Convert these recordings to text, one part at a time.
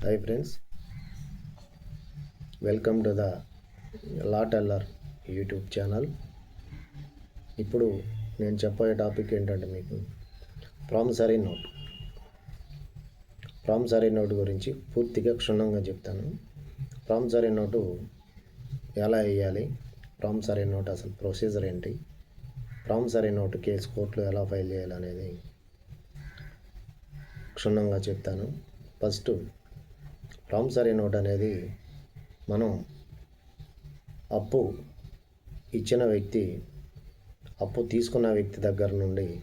Hi friends welcome to the lot అల్లర్ YouTube channel ఇప్పుడు నేను చెప్పే టాపిక్ ఏంటంటే మీకు ప్రామిసరీ నోట్ ప్రామిసరీ నోట్ గురించి పూర్తిగా క్షుణ్ణంగా చెప్తాను. ప్రామిసరీ నోటు ఎలా వేయాలి? ప్రామిసరీ నోట్ అసలు ప్రొసీజర్ ఏంటి? ప్రామిసరీ నోటు కేసు కోర్టులో ఎలా ఫైల్ చేయాలనేది క్షుణ్ణంగా చెప్తాను. ఫస్ట్ ప్రామిసరీ నోట్ అనేది మనం అప్పు ఇచ్చిన వ్యక్తి అప్పు తీసుకున్న వ్యక్తి దగ్గర నుండి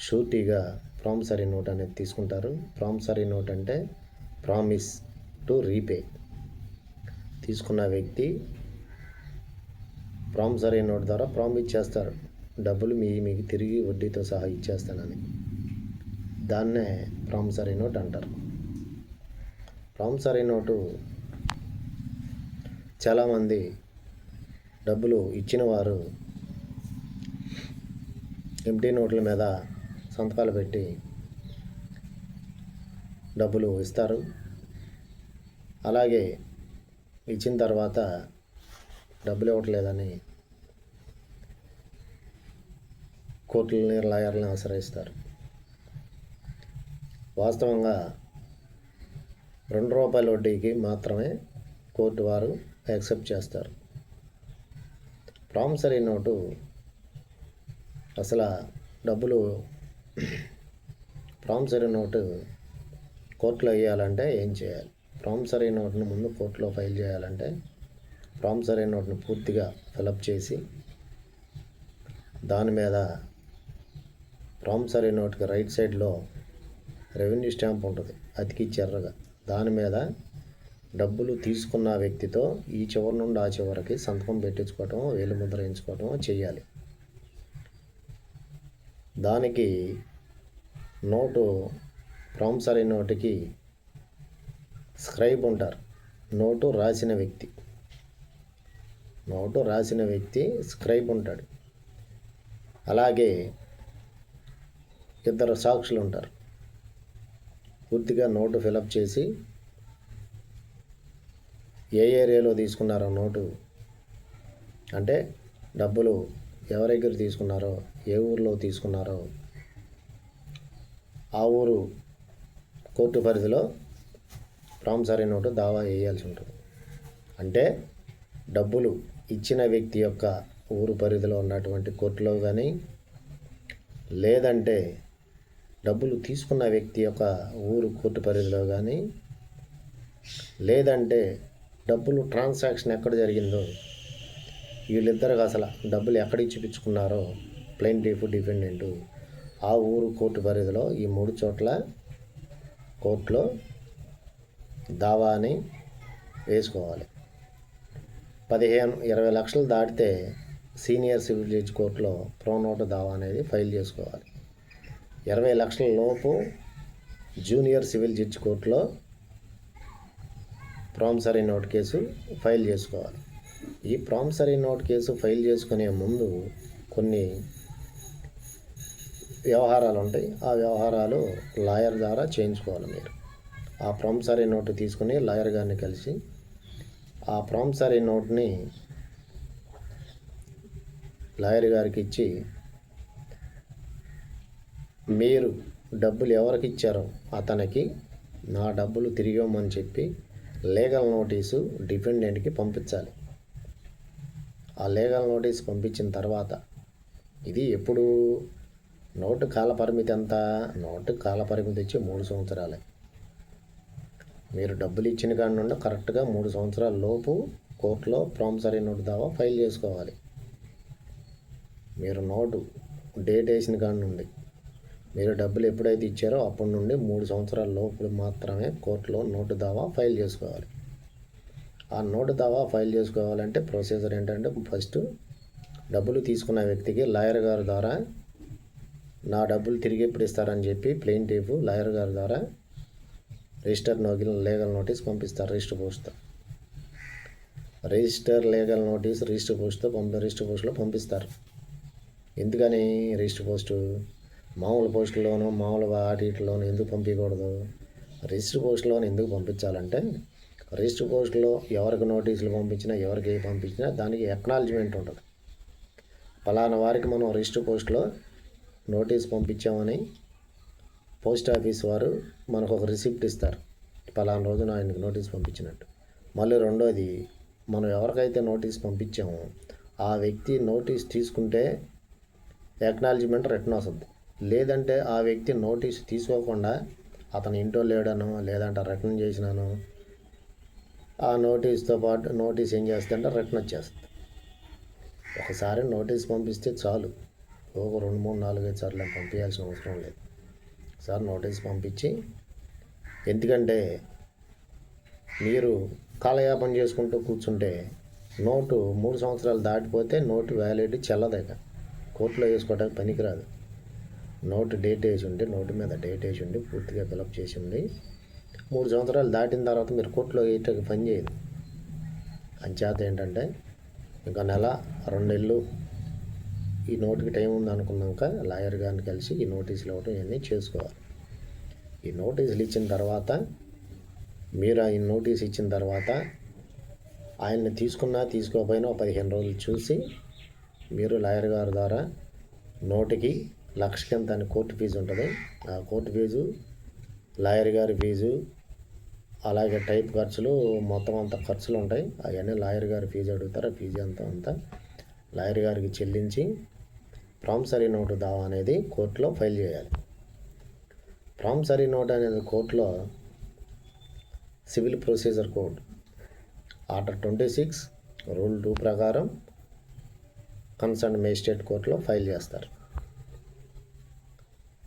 షూరిటీగా ప్రామిసరీ నోట్ అనేది తీసుకుంటారు. ప్రామిసరీ నోట్ అంటే ప్రామిస్ టు రీపే. తీసుకున్న వ్యక్తి ప్రామిసరీ నోట్ ద్వారా ప్రామిస్ చేస్తారు. డబ్బులు మీ మీకు తిరిగి వడ్డీతో సహా ఇచ్చేస్తానని. దాన్నే ప్రామిసరీ నోట్ అంటారు. ప్రామిసరీ నోటు చాలామంది డబ్బులు ఇచ్చిన వారు ఎంటీ నోట్ల మీద సంతకాలు పెట్టి డబ్బులు ఇస్తారు. అలాగే ఇచ్చిన తర్వాత డబ్బులు ఇవ్వట్లేదని కోర్టులని లాయర్లను ఆశ్రయిస్తారు. వాస్తవంగా రెండు రూపాయల వడ్డీకి మాత్రమే కోర్టు వారు యాక్సెప్ట్ చేస్తారు. ప్రామిసరీ నోటు అసలు డబ్బులు ప్రామిసరీ నోటు కోర్టులో వేయాలంటే ఏం చేయాలి? ప్రామిసరీ నోట్ను ముందు కోర్టులో ఫైల్ చేయాలంటే ప్రామిసరీ నోట్ను పూర్తిగా ఫిలప్ చేసి దాని మీద ప్రామిసరీ నోట్కి రైట్ సైడ్లో రెవెన్యూ స్టాంప్ ఉంటుంది. అతికిచ్చి ఎర్రగా. దాని మీద డబ్బులు తీసుకున్న వ్యక్తితో ఈ చివరి నుండి ఆ చివరికి సంతకం పెట్టించుకోవటం వేలు ముద్ర వేయించుకోవటం చేయాలి దానికి నోటు ప్రాంసరీ నోటుకి స్క్రైబ్ ఉంటారు. నోటు రాసిన వ్యక్తి. నోటు రాసిన వ్యక్తి స్క్రైబ్ ఉంటాడు. అలాగే ఇద్దరు సాక్షులు ఉంటారు. పూర్తిగా నోటు ఫిలప్ చేసి ఏ ఏరియాలో తీసుకున్నారో నోటు? అంటే డబ్బులు ఎవరి దగ్గర తీసుకున్నారో ఏ ఊరిలో తీసుకున్నారో? ఆ ఊరు కోర్టు పరిధిలో ప్రామిసరీ నోటు దావా వేయాల్సి ఉంటుంది. అంటే డబ్బులు ఇచ్చిన వ్యక్తి యొక్క ఊరు పరిధిలో ఉన్నటువంటి కోర్టులో కానీ లేదంటే డబ్బులు తీసుకున్న వ్యక్తి యొక్క ఊరు కోర్టు పరిధిలో కానీ లేదంటే డబ్బులు ట్రాన్సాక్షన్ ఎక్కడ జరిగిందో వీళ్ళిద్దరికి అసలు డబ్బులు ఎక్కడ ఇచ్చిపించుకున్నారో ప్లెయింటిఫ్ డిఫెండెంట్ ఆ ఊరు కోర్టు పరిధిలో ఈ మూడు చోట్ల కోర్టులో దావాని వేసుకోవాలి. పదిహేను ఇరవై లక్షలు దాటితే సీనియర్ సివిల్ జడ్జి కోర్టులో ప్రోనోట్ దావా అనేది ఫైల్ చేసుకోవాలి. ఇరవై లక్షల లోపు జూనియర్ సివిల్ జడ్జి కోర్టులో ప్రామిసరీ నోట్ కేసు ఫైల్ చేసుకోవాలి. ఈ ప్రామిసరీ నోట్ కేసు ఫైల్ చేసుకునే ముందు కొన్ని వ్యవహారాలు ఉంటాయి. ఆ వ్యవహారాలు లాయర్ ద్వారా చేయించుకోవాలి మీరు. ఆ ప్రామిసరీ నోటు తీసుకుని లాయర్ గారిని కలిసి ఆ ప్రామిసరీ నోట్ని లాయర్ గారికి ఇచ్చి మీరు డబ్బులు ఎవరికి ఇచ్చారో అతనికి నా డబ్బులు తిరిగి ఇవ్వమని చెప్పి లీగల్ నోటీసు డిఫెండెంట్కి పంపించాలి. ఆ లీగల్ నోటీస్ పంపించిన తర్వాత ఇది ఎప్పుడు? నోటు కాల పరిమితి ఎంత? నోటు కాల పరిమితి వచ్చి మూడు సంవత్సరాలే. మీరు డబ్బులు ఇచ్చిన కాడి నుండి కరెక్ట్గా మూడు సంవత్సరాల లోపు కోర్టులో ప్రామిసరీ నోటు దావా ఫైల్ చేసుకోవాలి. మీరు నోటు డేట్ వేసిన కాడి నుండి మీరు డబ్బులు ఎప్పుడైతే ఇచ్చారో అప్పటి నుండి మూడు సంవత్సరాల లోపల మాత్రమే కోర్టులో నోటు దావా ఫైల్ చేసుకోవాలి. ఆ నోటు దావా ఫైల్ చేసుకోవాలంటే ప్రొసీజర్ ఏంటంటే ఫస్ట్ డబ్బులు తీసుకున్న వ్యక్తికి లాయర్ గారి ద్వారా నా డబ్బులు తిరిగి ఎప్పుడు ఇస్తారని చెప్పి ప్లెయిన్ టేపు లాయర్ గారి ద్వారా రిజిస్టర్ నోగిల్ లీగల్ నోటీస్ పంపిస్తారు రిజిస్టర్ పోస్ట్తో. రిజిస్టర్ లీగల్ నోటీస్ రిజిస్టర్ పోస్ట్తో పంపి రిజిస్టర్ పోస్ట్లో పంపిస్తారు. ఎందుకని రిజిస్టర్ పోస్టు? మామూలు పోస్టుల్లోనూ మామూలు వాటిలోనూ ఎందుకు పంపించకూడదు రిజిస్టర్ పోస్టులోనూ ఎందుకు పంపించాలంటే రిజిస్టర్ పోస్ట్లో ఎవరికి నోటీసులు పంపించినా ఎవరికి ఏ పంపించినా దానికి ఎక్నాలజ్మెంట్ ఉంటుంది. ఫలానా వారికి మనం రిజిస్టర్ పోస్ట్లో నోటీస్ పంపించామని పోస్ట్ ఆఫీస్ వారు మనకు ఒక రిసిప్ట్ ఇస్తారు. ఫలానా రోజున ఆయనకు నోటీస్ పంపించినట్టు. మళ్ళీ రెండోది మనం ఎవరికైతే నోటీస్ పంపించామో ఆ వ్యక్తి నోటీస్ తీసుకుంటే ఎక్నాలజ్మెంట్ రిటర్న్ వస్తుంది. లేదంటే ఆ వ్యక్తి నోటీస్ తీసుకోకుండా అతను ఇంట్లో లేడను లేదంటే రిటర్న్ చేసినాను ఆ నోటీస్తో పాటు నోటీస్ ఏం చేస్తుందంటే రిటర్న్ వచ్చేస్తుంది. ఒకసారి నోటీస్ పంపిస్తే చాలు. ఒక రెండు మూడు నాలుగైదు సార్లు పంపించాల్సిన అవసరం లేదు. సార్ నోటీస్ పంపించి ఎందుకంటే మీరు కాలయాపన చేసుకుంటూ కూర్చుంటే నోటు మూడు సంవత్సరాలు దాటిపోతే నోటు వ్యాలిడిటీ చెల్లదేక. కోర్టులో వేసుకోవడానికి పనికిరాదు. నోటు డేట్ వేసి ఉండి నోటు మీద డేట్ వేసి ఉండి పూర్తిగా ఫిలప్ చేసి ఉండి మూడు సంవత్సరాలు దాటిన తర్వాత మీరు కోర్టులో వేయటానికి పని చేయదు అంచేత ఏంటంటే ఇంకా నెల రెండు నెలలు ఈ నోటుకి టైం ఉంది అనుకున్నాక లాయర్ గారిని కలిసి ఈ నోటీసులు ఇవ్వడం ఇవన్నీ చేసుకోవాలి. ఈ నోటీసులు ఇచ్చిన తర్వాత మీరు ఆ నోటీస్ ఇచ్చిన తర్వాత ఆయన్ని తీసుకున్నా తీసుకోకపోయినా ఒక పదిహేను రోజులు చూసి మీరు లాయర్ గారి ద్వారా నోటికి లక్షకి ఎంత అని కోర్టు ఫీజు ఉంటుంది. ఆ కోర్టు ఫీజు లాయర్ గారి ఫీజు అలాగే టైప్ ఖర్చులు మొత్తం అంత ఖర్చులు ఉంటాయి. అవన్నీ లాయర్ గారి ఫీజు అడుగుతారు. ఆ ఫీజు అంతా అంతా లాయర్ గారికి చెల్లించి ప్రామిసరీ నోటు దావా అనేది కోర్టులో ఫైల్ చేయాలి. ప్రామిసరీ నోట్ అనేది కోర్టులో civil procedure code order twenty six rule two ప్రకారం కన్సర్న్ మేజిస్ట్రేట్ కోర్టులో ఫైల్ చేస్తారు.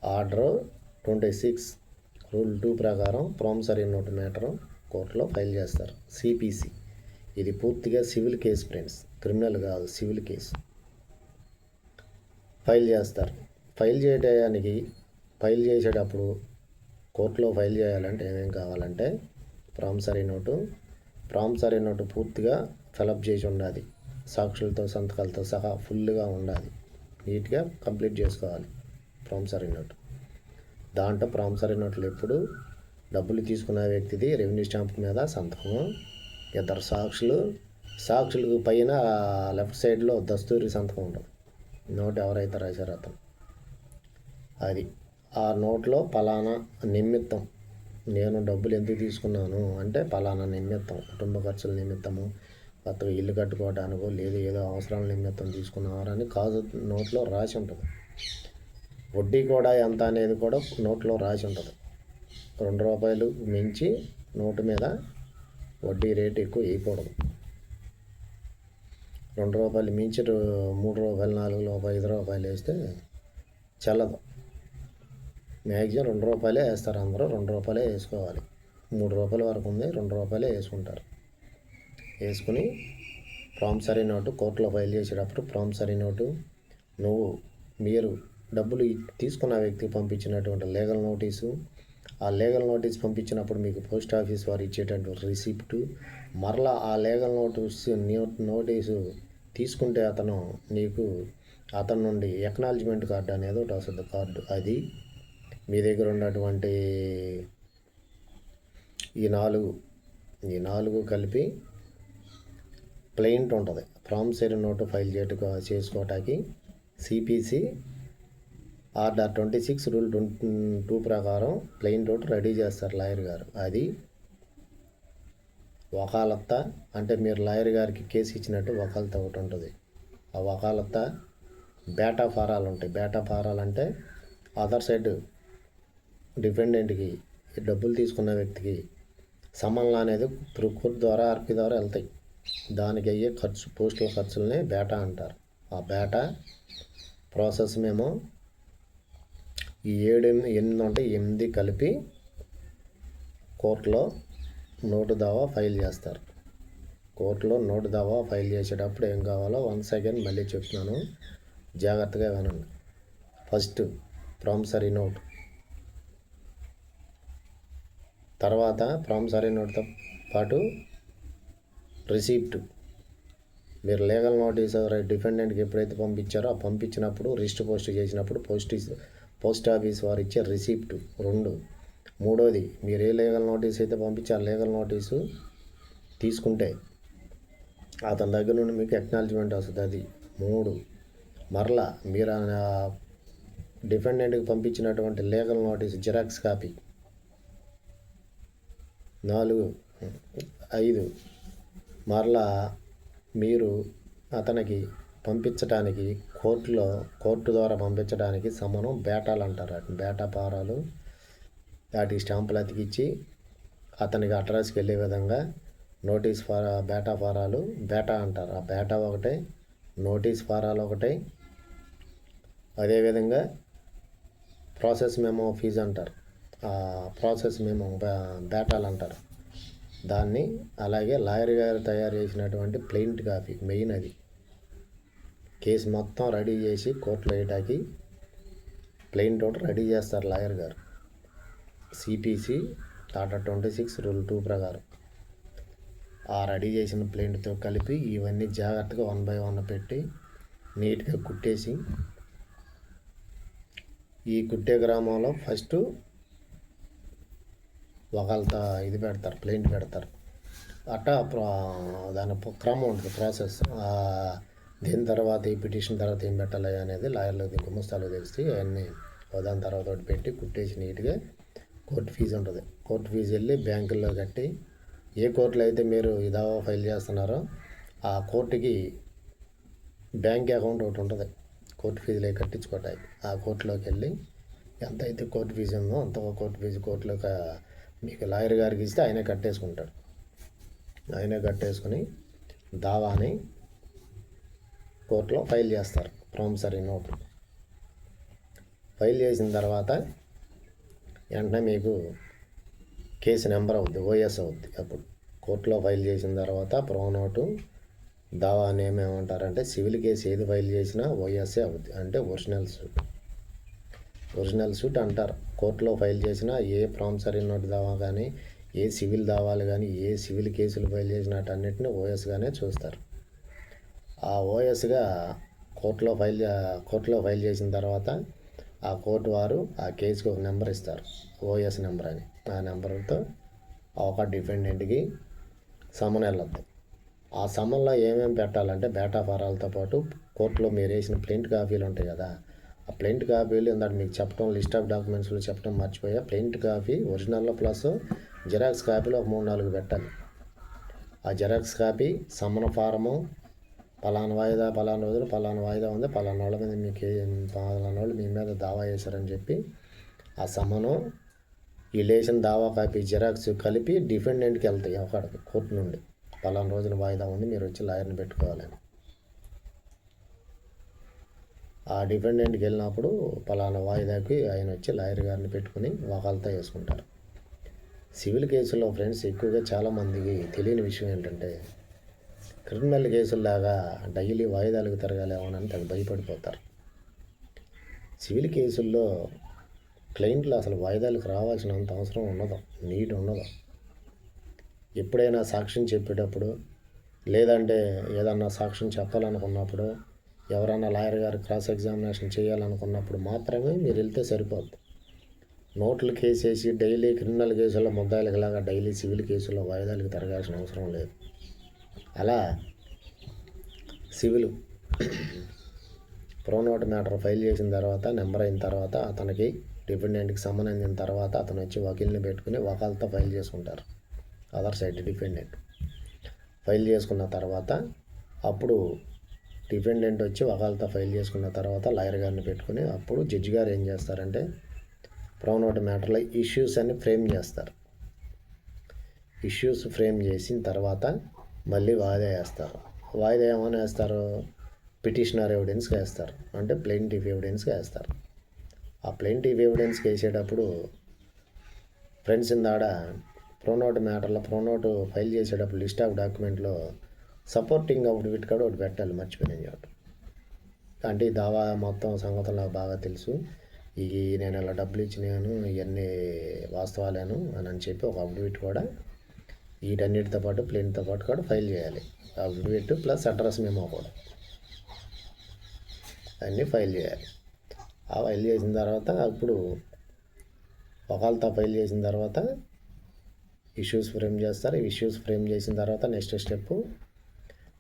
Order twenty six rule two ప్రకారం ప్రామిసరీ నోట్ మ్యాటర్ కోర్టులో ఫైల్ చేస్తారు. సిపిసి. ఇది పూర్తిగా సివిల్ కేసు ఫ్రెండ్స్. క్రిమినల్ కాదు సివిల్ కేసు. ఫైల్ చేస్తారు. ఫైల్ చేయడానికి ఫైల్ చేసేటప్పుడు కోర్టులో ఫైల్ చేయాలంటే ఏమేమి కావాలంటే ప్రామిసరీ నోటు. ప్రామిసరీ నోటు పూర్తిగా ఫిలప్ చేసి ఉండాలి. సాక్షులతో సంతకాలతో సహా ఫుల్గా ఉండాలి. నీట్గా కంప్లీట్ చేసుకోవాలి. ప్రామిసరీ నోట్ దాంట్లో ప్రామిసరీ నోట్లు ఎప్పుడు? డబ్బులు తీసుకున్న వ్యక్తిది రెవెన్యూ స్టాంప్ మీద సంతకం ఇద్దరు సాక్షులు సాక్షులకు పైన లెఫ్ట్ సైడ్లో దస్తూరి సంతకం ఉంటుంది. నోట్ ఎవరైతే రాశారో అతను. అది. ఆ నోట్లో పలానా నిమిత్తం నేను డబ్బులు ఎందుకు తీసుకున్నాను అంటే పలానా నిమిత్తం కుటుంబ ఖర్చుల నిమిత్తము కొత్తగా ఇల్లు కట్టుకోవడానికో లేదు ఏదో అవసరాల నిమిత్తం తీసుకున్నారని కాదు నోట్లో రాసి ఉంటుంది. వడ్డీ కూడా ఎంత అనేది కూడా నోట్లో రాసి ఉంటుంది. రెండు రూపాయలు మించి నోటు మీద వడ్డీ రేటు ఎక్కువ వేయకూడదు రెండు రూపాయలు మించి రూ- మూడు రూపాయలు నాలుగు రూపాయలు ఐదు రూపాయలు వేస్తే చల్లదు. మ్యాక్సిమం రెండు రూపాయలే వేస్తారు అందరూ రెండు రూపాయలే వేసుకోవాలి. మూడు రూపాయల వరకు ఉంది రెండు రూపాయలే వేసుకుంటారు. వేసుకుని ప్రామిసరీ నోటు కోర్టులో ఫైల్ చేసేటప్పుడు ప్రామిసరీ నోటు నువ్వు మీరు డబ్బులు తీసుకున్న వ్యక్తికి పంపించినటువంటి లీగల్ నోటీసు ఆ లీగల్ నోటీస్ పంపించినప్పుడు మీకు పోస్ట్ ఆఫీస్ వారు ఇచ్చేటటువంటి రిసిప్ట్ మరలా ఆ లీగల్ నోటీస్ నోటీసు తీసుకుంటే అతను నీకు అతని నుండి ఎక్నాలజ్మెంట్ కార్డు అనేది ఒకటి వస్తుంది. కార్డు అది మీ దగ్గర ఉన్నటువంటి ఈ నాలుగు ఈ నాలుగు కలిపి ప్లెయింట్ ఉంటుంది. ప్రామిసరీ నోటు ఫైల్ చేయటం చేసుకోవటానికి CPC order twenty six rule two ప్రకారం ప్లెయిన్ రోడ్ రెడీ చేస్తారు లాయర్ గారు. అది వకాలత్త అంటే మీరు లాయర్ గారికి కేసు ఇచ్చినట్టు వకాలత ఒకటి ఉంటుంది. ఆ వకాలత్త బేటా ఫారాలు ఉంటాయి. బేటా ఫారాలు అంటే అదర్ సైడ్ డిపెండెంట్కి డబ్బులు తీసుకున్న వ్యక్తికి సమన్లు అనేది త్రూ కోర్టు ద్వారా ఆర్పి ద్వారా వెళ్తాయి. దానికి అయ్యే ఖర్చు పోస్టుల ఖర్చుల్ని బేటా అంటారు. ఆ బేటా ప్రాసెస్ మేము ఈ ఏడు ఎనిమిది ఉంటే ఎనిమిది కలిపి కోర్టులో నోటు దావా ఫైల్ చేస్తారు. కోర్టులో నోటు దావా ఫైల్ చేసేటప్పుడు ఏం కావాలో వన్ సెకండ్ మళ్ళీ చెప్తున్నాను. జాగ్రత్తగా వినండి. First promissory note. తర్వాత ప్రామిసరీ నోట్తో పాటు రిసీప్ట్. మీరు లీగల్ నోటీస్ డిఫెండెంట్కి ఎప్పుడైతే పంపించారో ఆ పంపించినప్పుడు రిజిస్టర్ పోస్ట్ చేసినప్పుడు పోస్ట్ పోస్ట్ ఆఫీస్ వారు ఇచ్చే రిసీప్ట్. రెండు. మూడోది మీరు ఏ లీగల్ నోటీస్ అయితే పంపించి ఆ లీగల్ నోటీసు తీసుకుంటే అతని దగ్గర నుండి మీకు ఎక్నాలజ్మెంట్ వస్తుంది. అది. మూడు. మరలా మీరు ఆ డిఫెండెంట్కి పంపించినటువంటి లీగల్ నోటీస్ జిరాక్స్ కాపీ. నాలుగు. ఐదు. మరలా మీరు అతనికి పంపించడానికి కోర్టులో కోర్టు ద్వారా పంపించడానికి సమనం బేటాలు అంటారు వాటిని బేటా పారాలు వాటి స్టాంపులు అతికిచ్చి అతనికి అడ్రస్కి వెళ్ళే విధంగా నోటీస్ ఫారా బేటా ఫారాలు బేటా అంటారు. ఆ బేటా ఒకటే నోటీస్ ఫారాలు ఒకటే. అదేవిధంగా ప్రాసెస్ మెమో ఫీజు అంటారు. ఆ ప్రాసెస్ మెమో బేటాలు అంటారు. దాన్ని అలాగే లాయర్ గారు తయారు చేసినటువంటి ప్లెయింట్ కాపీ మెయిన్ అది. కేసు మొత్తం రెడీ చేసి కోర్టులో వేయటానికి ప్లెయిన్ ఒకటి రెడీ చేస్తారు లాయర్ గారు. సిపిసి టాటా ట్వంటీ సిక్స్ రూల్ టూ ప్రకారం. ఆ రెడీ చేసిన ప్లెయిన్తో కలిపి ఇవన్నీ జాగ్రత్తగా వన్ బై వన్ పెట్టి నీట్గా కుట్టేసి ఈ కుట్టే గ్రామంలో ఫస్ట్ ఒకళ్ళతో ఇది పెడతారు ప్లెయింట్ పెడతారు. అట్టా ప్రా- దాని క్రమం ఉంటుంది ప్రాసెస్. దీని తర్వాత ఈ పిటిషన్ తర్వాత ఏం పెట్టాలి అనేది లాయర్లకు గుమస్తాలు తెలిసి అవన్నీ దాని తర్వాత ఒకటి పెట్టి కుట్టేసి నీట్గా కోర్టు ఫీజు ఉంటుంది. కోర్టు ఫీజు వెళ్ళి బ్యాంకుల్లో కట్టి ఏ కోర్టులో అయితే మీరు ఈ ఫైల్ చేస్తున్నారో ఆ కోర్టుకి బ్యాంక్ అకౌంట్ ఒకటి ఉంటుంది. కోర్టు ఫీజులే కట్టించుకోవటానికి ఆ కోర్టులోకి వెళ్ళి ఎంత అయితే కోర్టు ఫీజు ఉందో అంత కోర్టు ఫీజు కోర్టులో మీకు లాయర్ గారికి ఇస్తే ఆయనే కట్టేసుకుంటాడు. ఆయనే కట్టేసుకుని దావాని కోర్టులో ఫైల్ చేస్తారు ప్రామిసరీ నోట్. ఫైల్ చేసిన తర్వాత వెంటనే మీకు కేసు నెంబర్ అవుద్ది ఓఎస్ అవుద్ది. అప్పుడు కోర్టులో ఫైల్ చేసిన తర్వాత ప్రో నోటు దావా నేమ్ ఏమంటారంటే సివిల్ కేసు ఏది ఫైల్ చేసినా ఓఎస్ఏ అవుద్ది. అంటే ఒరిజినల్ సూట్. ఒరిజినల్ సూట్ అంటారు. కోర్టులో ఫైల్ చేసినా ఏ ప్రామిసరీ నోట్ దావా కానీ ఏ సివిల్ దావాలు కానీ ఏ సివిల్ కేసులు ఫైల్ చేసినట్టన్నిటిని ఓఎస్గానే చూస్తారు. ఆ ఓఎస్గా కోర్టులో ఫైల్ కోర్టులో ఫైల్ చేసిన తర్వాత ఆ కోర్టు వారు ఆ కేసుకి ఒక నెంబర్ ఇస్తారు. ఓఎస్ నెంబర్ అని. ఆ నెంబర్తో ఒక డిఫెండెంట్కి సమన్ వెళ్ళద్దు. ఆ సమన్లో ఏమేమి పెట్టాలంటే బేటా ఫారాలతో పాటు కోర్టులో మీరు వేసిన ప్రింట్ కాపీలు ఉంటాయి కదా ఆ ప్రింట్ కాపీలు ఇందాక మీకు చెప్పడం లిస్ట్ ఆఫ్ డాక్యుమెంట్స్లో చెప్పడం మర్చిపోయా. ప్రింట్ కాపీ ఒరిజినల్లో ప్లస్ జిరాక్స్ కాపీలు ఒక మూడు నాలుగు పెట్టాలి. ఆ జిరాక్స్ కాపీ సమన ఫారము పలానా వాయిదా పలానా రోజులు పలానా వాయిదా ఉంది. పలానా వాళ్ళ మీద మీకు ఏం పలానా వాళ్ళు మీ మీద దావా చేశారని చెప్పి ఆ సమను ఈ లేచిన దావా కాపీ జిరాక్స్ కలిపి డిఫెండెంట్కి వెళ్తాయి అక్కడికి కోర్టు నుండి. పలానా రోజున వాయిదా ఉంది మీరు వచ్చి లాయర్ని పెట్టుకోవాలని. ఆ డిఫెండెంట్కి వెళ్ళినప్పుడు పలానా వాయిదాకి ఆయన వచ్చి లాయర్ గారిని పెట్టుకుని వకాలతో వేసుకుంటారు. సివిల్ కేసుల్లో ఫ్రెండ్స్ ఎక్కువగా చాలామందికి తెలియని విషయం ఏంటంటే క్రిమినల్ కేసుల్లాగా డైలీ వాయిదాలకు తిరగాలేమోనని తెగ భయపడిపోతారు. సివిల్ కేసుల్లో క్లయింట్లు అసలు వాయిదాలకు రావాల్సినంత అవసరం ఉండదు నీట్ ఉండదు. ఎప్పుడైనా సాక్ష్యం చెప్పేటప్పుడు లేదంటే ఏదన్నా సాక్ష్యం చెప్పాలనుకున్నప్పుడు ఎవరైనా లాయర్ గారు క్రాస్ ఎగ్జామినేషన్ చేయాలనుకున్నప్పుడు మాత్రమే మీరు వెళ్తే సరిపోద్ది. నోట్లు కేసేసి డైలీ క్రిమినల్ కేసుల్లో ముద్దాయిలకు లాగా డైలీ సివిల్ కేసుల్లో వాయిదాలకు తిరగాల్సిన అవసరం లేదు. అలా సివిల్ ప్రోనోట్ మ్యాటర్ ఫైల్ చేసిన తర్వాత నెంబర్ అయిన తర్వాత అతనికి డిపెండెంట్కి సంబంధించిన తర్వాత అతను వచ్చి వకీల్ని పెట్టుకుని వకాలతో ఫైల్ చేసుకుంటారు. Other side defendant. ఫైల్ చేసుకున్న తర్వాత అప్పుడు డిపెండెంట్ వచ్చి వకాలతో ఫైల్ చేసుకున్న తర్వాత లాయర్ గారిని పెట్టుకుని అప్పుడు జడ్జి గారు ఏం చేస్తారంటే ప్రోనోట్ మ్యాటర్లో ఇష్యూస్ అని ఫ్రేమ్ చేస్తారు. ఇష్యూస్ ఫ్రేమ్ చేసిన తర్వాత మళ్ళీ వాయిదా వేస్తారు. వాయిదా ఏమైనా వేస్తారు? పిటిషనర్ ఎవిడెన్స్గా వేస్తారు. అంటే ప్లెయింటివ్ ఎవిడెన్స్గా వేస్తారు. ఆ ప్లెయింటివ్ ఎవిడెన్స్కి వేసేటప్పుడు ఫ్రెండ్స్ ఇందాడ ప్రోనోట్ మ్యాటర్లో ప్రోనోట్ ఫైల్ చేసేటప్పుడు లిస్ట్ ఆఫ్ డాక్యుమెంట్లో సపోర్టింగ్ ఒకటి కూడా ఒకటి పెట్టాలి మర్చిపోయిన చోట అంటే ఈ దావా మొత్తం సంగతి నాకు బాగా తెలుసు. ఈ నేను ఇలా డబ్బులు ఇచ్చినాను ఇవన్నీ వాస్తవాలేను అని అని చెప్పి ఒక అఫిడవిట్ కూడా వీటన్నిటితో పాటు ప్లేన్తో పాటు కూడా ఫైల్ చేయాలి. అఫిడవిట్ ప్లస్ అడ్రస్ మెమో కూడా. అన్నీ ఫైల్ చేయాలి. ఆ ఫైల్ చేసిన తర్వాత అప్పుడు ఒకళ్ళతో ఫైల్ చేసిన తర్వాత ఇష్యూస్ ఫ్రేమ్ చేస్తారు. ఇష్యూస్ ఫ్రేమ్ చేసిన తర్వాత next step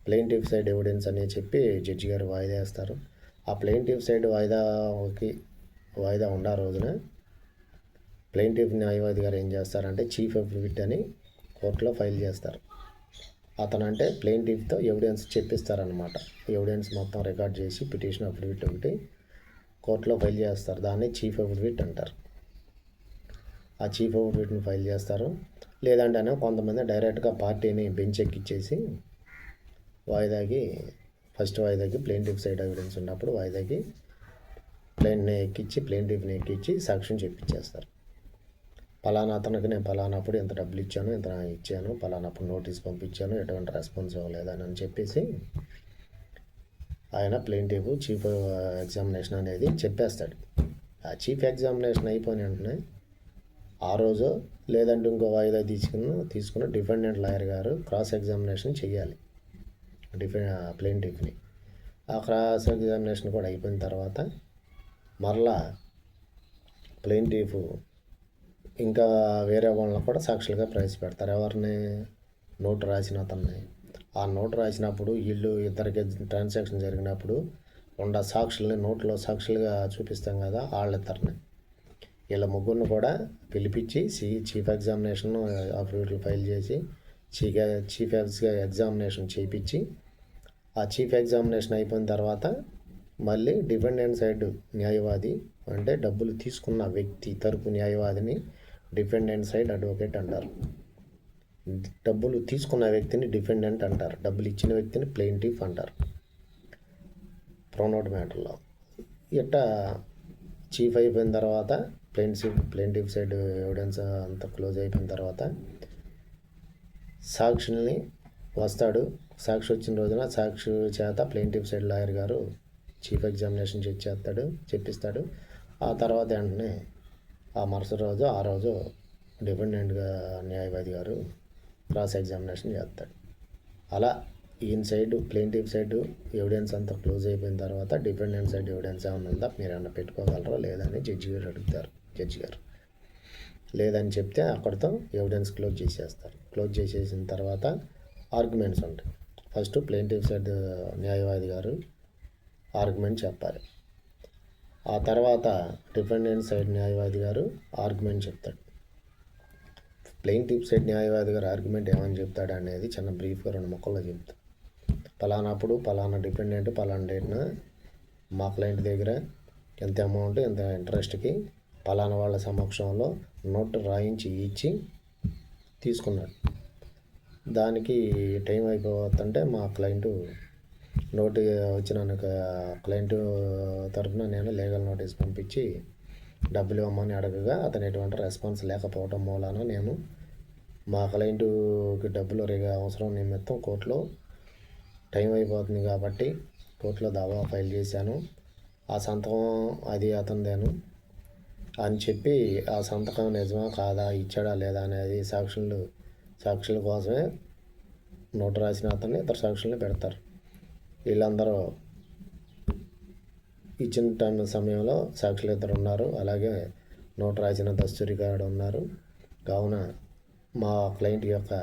plaintiff side evidence అని చెప్పి జడ్జి గారు వాయిదా వేస్తారు. ఆ ప్లెయింటివ్ సైడ్ వాయిదాకి వాయిదా ఉన్న రోజున ప్లెయింటివ్ న్యాయవాది గారు ఏం చేస్తారంటే చీఫ్ అఫిడవిట్ అని కోర్టులో ఫైల్ చేస్తారు. అతను అంటే ప్లెయింటివ్తో ఎవిడెన్స్ చెప్పిస్తారనమాట ఎవిడెన్స్ మొత్తం రికార్డ్ చేసి పిటిషన్ అఫిడవిట్ ఒకటి కోర్టులో ఫైల్ చేస్తారు. దాన్ని చీఫ్ అఫిడవిట్ అంటారు. ఆ చీఫ్ అఫిడవిట్ని ఫైల్ చేస్తారు. లేదంటే కొంతమంది డైరెక్ట్గా పార్టీని బెంచ్ ఎక్కిచ్చేసి వాయిదాకి ఫస్ట్ వాయిదాకి ప్లెయింటివ్ సైడ్ ఎవిడెన్స్ ఉన్నప్పుడు వాయిదాకి ప్లెయిన్ని ఎక్కించి ప్లెయింటివ్ని ఎక్కించి సాక్ష్యం చెప్పించేస్తారు. పలానా అతనికి నేను పలానప్పుడు ఎంత డబ్బులు ఇచ్చాను ఎంత ఇచ్చాను పలానప్పుడు నోటీస్ పంపించాను ఎటువంటి రెస్పాన్స్ ఇవ్వలేదని అని చెప్పేసి ఆయన ప్లెయింటివ్ చీఫ్ ఎగ్జామినేషన్ అనేది చెప్పేస్తాడు. ఆ చీఫ్ ఎగ్జామినేషన్ అయిపోయిన వెంటనే ఆ రోజు లేదంటే ఇంకో వాయిదా తీసుకుని తీసుకున్న డిఫెండెంట్ లాయర్ గారు క్రాస్ ఎగ్జామినేషన్ చేయాలి డిఫె ప్లెయింటిఫ్ని ఆ క్రాస్ ఎగ్జామినేషన్ కూడా అయిపోయిన తర్వాత మరలా ప్లెయింటిఫ్ ఇంకా వేరే వాళ్ళని కూడా సాక్షులుగా ప్రవేశపెడతారు. ఎవరిని నోటు రాసిన అతన్ని. ఆ నోటు రాసినప్పుడు వీళ్ళు ఇద్దరికి ట్రాన్సాక్షన్ జరిగినప్పుడు ఉండ సాక్షుల్ని నోట్లో సాక్షులుగా చూపిస్తాం కదా వాళ్ళిద్దరిని. వీళ్ళ ముగ్గురిని కూడా పిలిపించి సి చీఫ్ ఎగ్జామినేషన్ అఫిడవిట్లు ఫైల్ చేసి చీఫ్ చీఫ్ ఎగ్జామినేషన్ చేయించి ఆ చీఫ్ ఎగ్జామినేషన్ అయిపోయిన తర్వాత మళ్ళీ డిపెండెంట్ సైడ్ న్యాయవాది అంటే డబ్బులు తీసుకున్న వ్యక్తి తరపు న్యాయవాదిని డిఫెండెంట్ సైడ్ అడ్వకేట్ అంటారు. డబ్బులు తీసుకున్న వ్యక్తిని డిఫెండెంట్ అంటారు. డబ్బులు ఇచ్చిన వ్యక్తిని ప్లెయింటిఫ్ అంటారు. ప్రొనోట్ మ్యాటర్లో. ఇట్ట చీఫ్ అయిపోయిన తర్వాత ప్లెయింటిఫ్ ప్లెయింటిఫ్ సైడ్ ఎవిడెన్స్ అంతా క్లోజ్ అయిపోయిన తర్వాత సాక్షుల్ని వస్తాడు. సాక్షి వచ్చిన రోజున సాక్షి చేత ప్లెయింటిఫ్ సైడ్ లాయర్ గారు చీఫ్ ఎగ్జామినేషన్ చేస్తాడు చెప్పిస్తాడు. ఆ తర్వాత వెంటనే ఆ మరుసటి రోజు ఆ రోజు డిపెండెంట్గా న్యాయవాది గారు క్రాస్ ఎగ్జామినేషన్ చేస్తాడు. అలా ఈయన సైడ్ ప్లేంటివ్ సైడ్ ఎవిడెన్స్ అంతా క్లోజ్ అయిపోయిన తర్వాత డిపెండెంట్ సైడ్ ఎవిడెన్స్ ఏమైనా ఉందా? మీరు ఏమైనా పెట్టుకోగలరా? లేదని జడ్జి గారు అడుగుతారు. జడ్జి గారు. లేదని చెప్తే అక్కడితో ఎవిడెన్స్ క్లోజ్ చేసేస్తారు. క్లోజ్ చేసేసిన తర్వాత ఆర్గ్యుమెంట్స్ ఉంటాయి. ఫస్ట్ ప్లేంటివ్ సైడ్ న్యాయవాది గారు ఆర్గ్యుమెంట్ చెప్పాలి. ఆ తర్వాత డిఫెండెంట్ సైడ్ న్యాయవాది గారు ఆర్గ్యుమెంట్ చెప్తాడు. ప్లెయింటిఫ్ సైడ్ న్యాయవాది గారు ఆర్గ్యుమెంట్ ఏమని చెప్తాడు అనేది చిన్న బ్రీఫ్గా రెండు మొక్కల్లో చెప్తాడు పలానాప్పుడు పలానా డిపెండెంట్ పలానా డేట్న మా క్లయింట్ దగ్గర ఎంత అమౌంట్ ఎంత ఇంట్రెస్ట్కి పలానా వాళ్ళ సమక్షంలో నోట్ రాయించి ఇచ్చి తీసుకున్నాడు. దానికి టైం అయిపోతుంటే మా క్లయింట్ నోటు వచ్చిన క్లయింట్ తరఫున నేను లీగల్ నోటీస్ పంపించి డబ్బులు ఇవ్వమని అడగగా అతను ఎటువంటి రెస్పాన్స్ లేకపోవడం మూలాన నేను మా క్లయింట్కి డబ్బులు రేగా అవసరం నిమిత్తం కోర్టులో టైం అయిపోతుంది కాబట్టి కోర్టులో దావా ఫైల్ చేశాను. ఆ సంతకం అది అతనిదేను అని చెప్పి ఆ సంతకం నిజమా కాదా ఇచ్చాడా లేదా అనేది సాక్షులు సాక్షుల కోసమే నోటు రాసిన అతన్ని ఇతర సాక్షుల్ని పెడతారు. వీళ్ళందరూ ఇచ్చిన టైం సమయంలో సాక్షులు ఇద్దరు ఉన్నారు అలాగే నోటు రాసిన దస్తూరి గారు ఉన్నారు. కావున మా క్లయింట్ యొక్క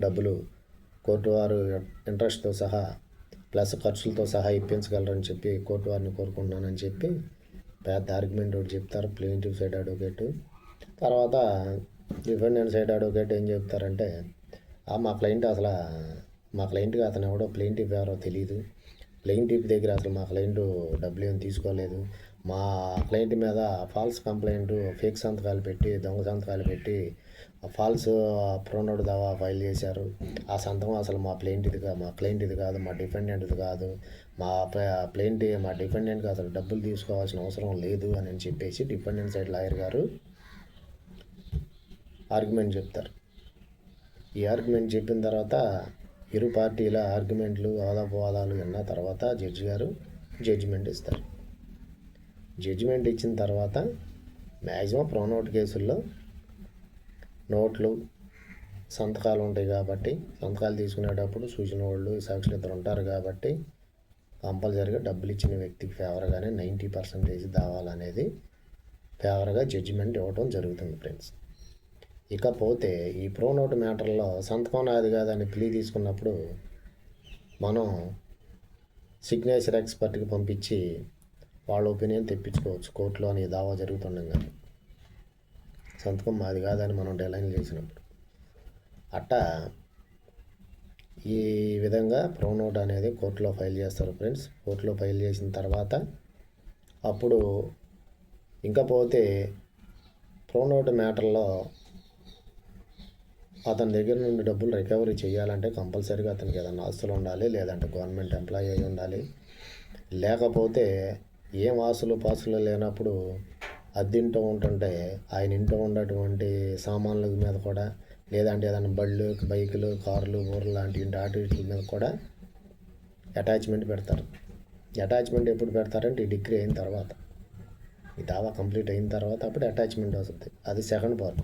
డబ్బులు కోర్టు వారు ఇంట్రెస్ట్తో సహా ప్లస్ ఖర్చులతో సహా ఇప్పించగలరని చెప్పి కోర్టు వారిని కోరుకుంటున్నానని చెప్పి పెద్ద ఆర్గ్యుమెంట్ ఒకటి చెప్తారు. Plaintiff side advocate. తర్వాత డిఫెండెంట్ సైడ్ అడ్వకేట్ ఏం చెప్తారంటే "ఆ, మా క్లయింట్ అసలు మా క్లయింట్గా అతను ఎవడో ప్లెయింటిఫ్ ఎవరో తెలియదు ప్లెయింటిఫ్ దగ్గర అసలు మా క్లయింట్ డబ్బులు ఏమి తీసుకోలేదు. మా క్లయింట్ మీద ఫాల్స్ కంప్లైంట్ ఫేక్ సంతకాలు పెట్టి దొంగ సంతకాలు పెట్టి ఫాల్స్ ప్రోనోడ్ దావా ఫైల్ చేశారు. ఆ సంతకం అసలు మా ప్లెయింట్ది కాదు మా క్లయింట్ది కాదు మా డిఫెండెంట్ది కాదు. మా ప్లెయింట్ మా డిఫెండెంట్కి అసలు డబ్బులు తీసుకోవాల్సిన అవసరం లేదు అని చెప్పేసి డిఫెండెంట్ సైడ్ లాయర్ గారు ఆర్గ్యుమెంట్ చెప్తారు. ఈ ఆర్గ్యుమెంట్ చెప్పిన తర్వాత ఇరు పార్టీల ఆర్గ్యుమెంట్లు వాదాపవాదాలు విన్న తర్వాత జడ్జి గారు జడ్జిమెంట్ ఇస్తారు. జడ్జిమెంట్ ఇచ్చిన తర్వాత మ్యాక్సిమం ప్రోనోట్ కేసుల్లో నోట్లు సంతకాలు ఉంటాయి కాబట్టి సంతకాలు తీసుకునేటప్పుడు సూచన వాళ్ళు సాక్షులు ఇద్దరు ఉంటారు కాబట్టి కంపల్సరీగా డబ్బులు ఇచ్చిన వ్యక్తికి ఫేవర్గానే నైంటీ పర్సెంటేజ్ దావాలనేది ఫేవర్గా జడ్జిమెంట్ ఇవ్వడం జరుగుతుంది ఫ్రెండ్స్ ఇకపోతే ఈ ప్రోనోట్ మ్యాటర్లో సంతకం నాది కాదని ప్లీ తీసుకున్నప్పుడు మనం సిగ్నేచర్ ఎక్స్పర్ట్కి పంపించి వాళ్ళ ఒపీనియన్ తెప్పించుకోవచ్చు. కోర్టులో అని దావా జరుగుతుండగా. సంతకం మాది కాదని మనం డెలైన్ చేసినప్పుడు. అట్టా ఈ విధంగా ప్రోనోట్ అనేది కోర్టులో ఫైల్ చేస్తారు ఫ్రెండ్స్. కోర్టులో ఫైల్ చేసిన తర్వాత అప్పుడు ఇంకా పోతే ప్రోనోట్ మ్యాటర్లో అతని దగ్గర నుండి డబ్బులు రికవరీ చేయాలంటే కంపల్సరీగా అతనికి ఏదైనా ఆస్తులు ఉండాలి లేదంటే గవర్నమెంట్ ఎంప్లాయీ అయి ఉండాలి. లేకపోతే ఏం ఆస్తులు పాసులు లేనప్పుడు అద్దెంటూ ఉంటుంటే ఆయన ఇంట్లో ఉన్నటువంటి సామాన్ల మీద కూడా లేదంటే ఏదైనా బళ్ళు బైకులు కార్లు ఊర్లు లాంటి ఆటోటి మీద కూడా అటాచ్మెంట్ పెడతారు. అటాచ్మెంట్ ఎప్పుడు పెడతారంటే ఈ డిగ్రీ అయిన తర్వాత. ఈ దావా కంప్లీట్ అయిన తర్వాత అప్పుడు అటాచ్మెంట్ వస్తుంది. అది సెకండ్ పార్ట్.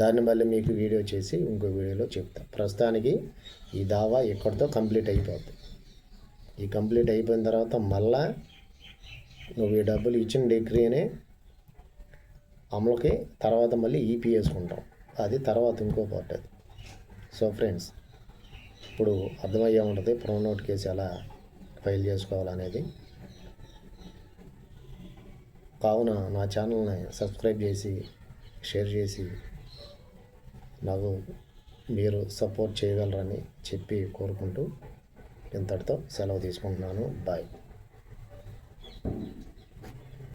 దాన్ని మళ్ళీ మీకు వీడియో చేసి ఇంకో వీడియోలో చెప్తా. ప్రస్తుతానికి ఈ దావా ఇక్కడితో కంప్లీట్ అయిపోద్ది. ఈ కంప్లీట్ అయిపోయిన తర్వాత మళ్ళా నువ్వు ఈ డబ్బులు ఇచ్చిన డిగ్రీనే అమలుకి తర్వాత మళ్ళీ ఈపీ వేసుకుంటాం అది తర్వాత ఇంకో పార్ట్ అది. సో ఫ్రెండ్స్ ఇప్పుడు అర్థమయ్యే ఉంటుంది ప్రోనోట్ కేసు ఎలా ఫైల్ చేసుకోవాలనేది. కావున నా ఛానల్ని సబ్స్క్రైబ్ చేసి షేర్ చేసి నాకు మీరు సపోర్ట్ చేయగలరని చెప్పి కోరుకుంటూ ఇంతటితో సెలవు తీసుకుంటున్నాను. బాయ్.